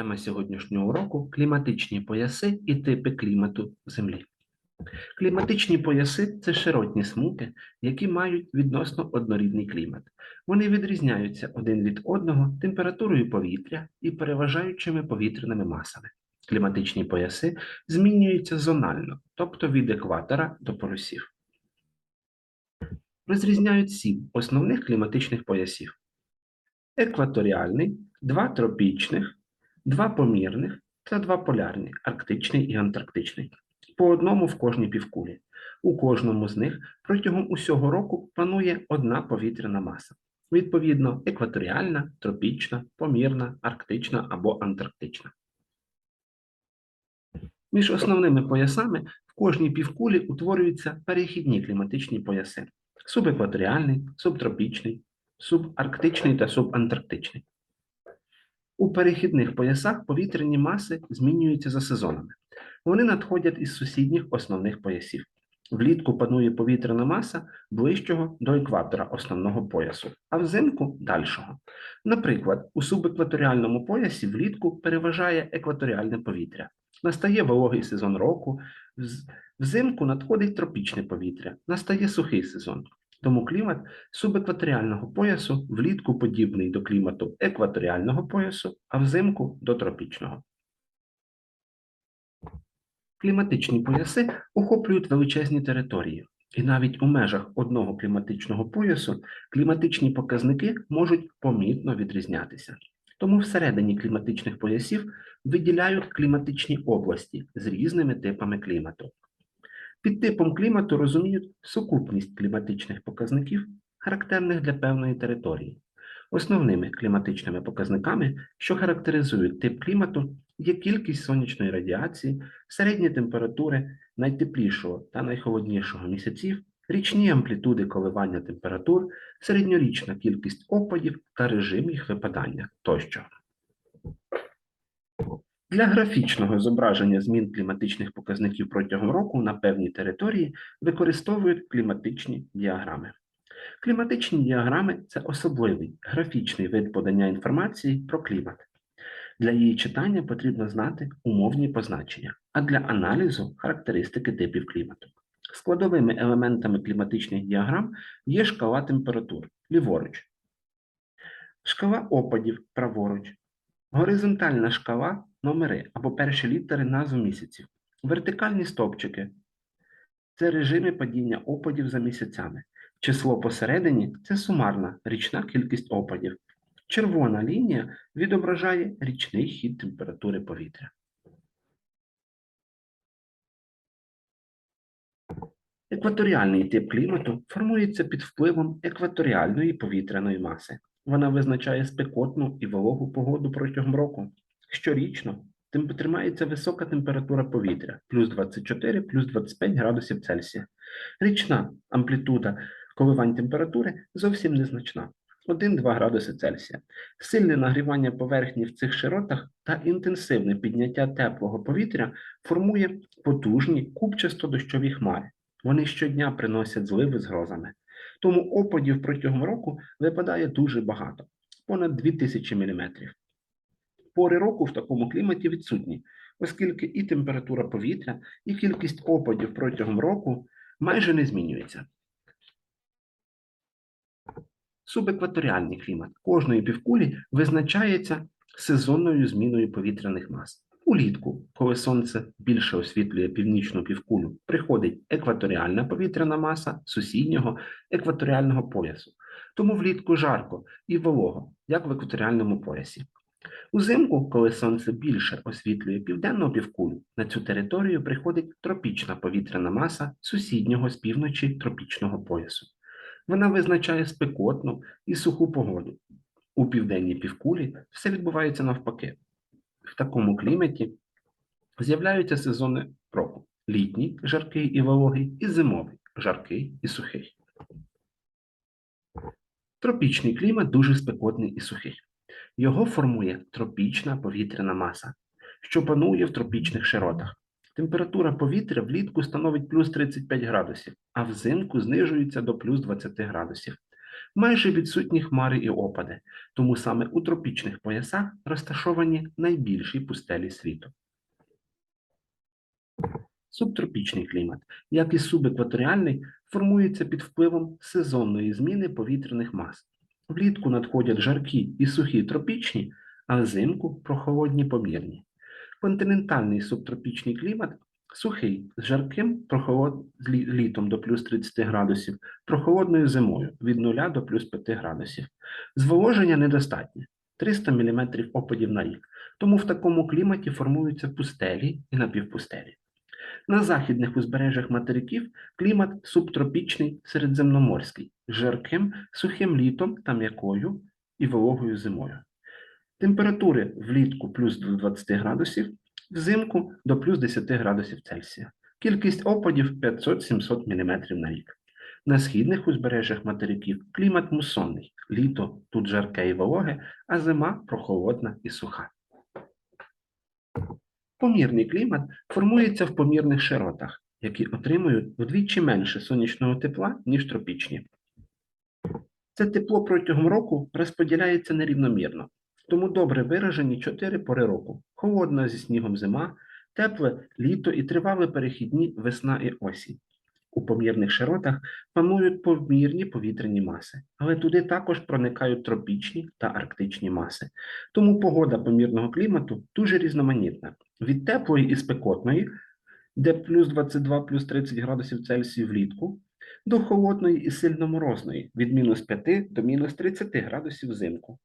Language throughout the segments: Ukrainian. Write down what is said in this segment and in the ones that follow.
Тема сьогоднішнього уроку кліматичні пояси і типи клімату Землі. Кліматичні пояси це широтні смуги, які мають відносно однорідний клімат. Вони відрізняються один від одного температурою повітря і переважаючими повітряними масами. Кліматичні пояси змінюються зонально, тобто від екватора до полюсів. Розрізняють сім основних кліматичних поясів: екваторіальний, два тропічних, два помірних та два полярні арктичний і антарктичний, по одному в кожній півкулі. У кожному з них протягом усього року панує одна повітряна маса. Відповідно, екваторіальна, тропічна, помірна, арктична або антарктична. Між основними поясами в кожній півкулі утворюються перехідні кліматичні пояси: субекваторіальний, субтропічний, субарктичний та субантарктичний. У перехідних поясах повітряні маси змінюються за сезонами. Вони надходять із сусідніх основних поясів. Влітку панує повітряна маса ближчого до екватора основного поясу, а взимку дальшого. Наприклад, у субекваторіальному поясі влітку переважає екваторіальне повітря. Настає вологий сезон року, взимку надходить тропічне повітря, настає сухий сезон. Тому клімат субекваторіального поясу влітку подібний до клімату екваторіального поясу, а взимку до тропічного. Кліматичні пояси охоплюють величезні території, і навіть у межах одного кліматичного поясу кліматичні показники можуть помітно відрізнятися. Тому всередині кліматичних поясів виділяють кліматичні області з різними типами клімату. Під типом клімату розуміють сукупність кліматичних показників, характерних для певної території. Основними кліматичними показниками, що характеризують тип клімату, є кількість сонячної радіації, середні температури найтеплішого та найхолоднішого місяців, річні амплітуди коливання температур, середньорічна кількість опадів та режим їх випадання тощо. Для графічного зображення змін кліматичних показників протягом року на певній території використовують кліматичні діаграми. Кліматичні діаграми це особливий графічний вид подання інформації про клімат. Для її читання потрібно знати умовні позначення, а для аналізу характеристики типів клімату. Складовими елементами кліматичних діаграм є шкала температур ліворуч, шкала опадів праворуч, горизонтальна шкала номери або перші літери назв місяців, вертикальні стовпчики це режими падіння опадів за місяцями. Число посередині це сумарна річна кількість опадів. Червона лінія відображає річний хід температури повітря. Екваторіальний тип клімату формується під впливом екваторіальної повітряної маси. Вона визначає спекотну і вологу погоду протягом року. Щорічно тим- тримається висока температура повітря плюс 24, плюс 25 градусів Цельсія. Річна амплітуда коливань температури зовсім незначна 1-2 градуси Цельсія. Сильне нагрівання поверхні в цих широтах та інтенсивне підняття теплого повітря формує потужні купчасто-дощові хмари. Вони щодня приносять зливи з грозами. Тому опадів протягом року випадає дуже багато понад 2000 мм. Пори року в такому кліматі відсутні, оскільки і температура повітря, і кількість опадів протягом року майже не змінюється. Субекваторіальний клімат кожної півкулі визначається сезонною зміною повітряних мас. Улітку, коли сонце більше освітлює північну півкулю, приходить екваторіальна повітряна маса сусіднього екваторіального поясу. Тому влітку жарко і волого, як в екваторіальному поясі. Узимку, коли сонце більше освітлює південну півкулю, на цю територію приходить тропічна повітряна маса сусіднього з півночі тропічного поясу. Вона визначає спекотну і суху погоду. У південній півкулі все відбувається навпаки. В такому кліматі з'являються сезони року: літній, жаркий і вологий, і зимовий, жаркий і сухий. Тропічний клімат дуже спекотний і сухий. Його формує тропічна повітряна маса, що панує в тропічних широтах. Температура повітря влітку становить плюс 35 градусів, а взимку знижується до плюс 20 градусів. Майже відсутні хмари і опади, тому саме у тропічних поясах розташовані найбільші пустелі світу. Субтропічний клімат, як і субекваторіальний, формується під впливом сезонної зміни повітряних мас. Влітку надходять жаркі і сухі тропічні, а взимку прохолодні помірні. Континентальний субтропічний клімат сухий з жарким прохолод... літом до плюс 30 градусів, прохолодною зимою від 0 до плюс 5 градусів. Зволоження недостатнє 300 мм опадів на рік, тому в такому кліматі формуються пустелі і напівпустелі. На західних узбережжях материків клімат субтропічний середземноморський, з жарким, сухим літом та м'якою і вологою зимою. Температури влітку плюс до 20 градусів, взимку до плюс 10 градусів Цельсія. Кількість опадів 500-700 мм на рік. На східних узбережжях материків клімат мусонний, літо тут жарке і вологе, а зима прохолодна і суха. Помірний клімат формується в помірних широтах, які отримують вдвічі менше сонячного тепла, ніж тропічні. Це тепло протягом року розподіляється нерівномірно, тому добре виражені чотири пори року: холодна зі снігом зима, тепле літо і тривале перехідні весна і осінь. У помірних широтах панують помірні повітряні маси, але туди також проникають тропічні та арктичні маси. Тому погода помірного клімату дуже різноманітна від теплої і спекотної, де плюс 22 плюс 30 градусів Цельсію влітку, до холодної і сильно морозної від мінус 5 до мінус 30 градусів взимку.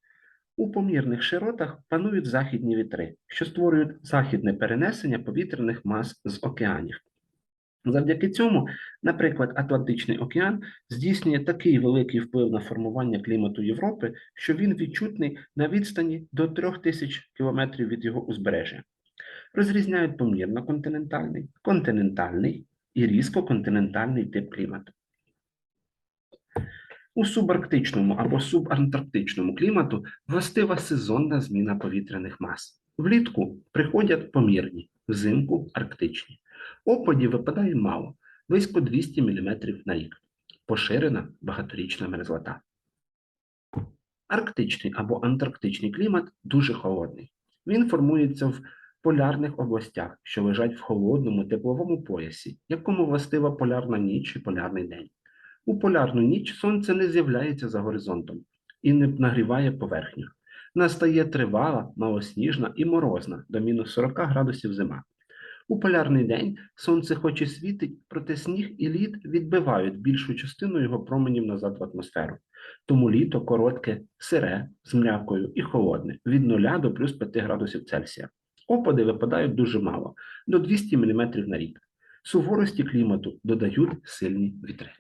У помірних широтах панують західні вітри, що створюють західне перенесення повітряних мас з океанів. Завдяки цьому, наприклад, Атлантичний океан здійснює такий великий вплив на формування клімату Європи, що він відчутний на відстані до 3000 км від його узбережжя. Розрізняють помірно-континентальний, континентальний і різко-континентальний тип клімату. У субарктичному або субантарктичному клімату властива сезонна зміна повітряних мас. Влітку приходять помірні, взимку арктичні. Опадів випадає мало, близько 200 мм на рік. Поширена багаторічна мерзлота. Арктичний або антарктичний клімат дуже холодний. Він формується в полярних областях, що лежать в холодному тепловому поясі, якому властива полярна ніч і полярний день. У полярну ніч сонце не з'являється за горизонтом і не нагріває поверхню. Настає тривала, малосніжна і морозна до мінус 40 градусів зима. У полярний день сонце хоч і світить, проте сніг і лід відбивають більшу частину його променів назад в атмосферу. Тому літо коротке, сире, з м'якою і холодне від 0 до плюс 5 градусів Цельсія. Опади випадають дуже мало до 200 мм на рік. Суворості клімату додають сильні вітри.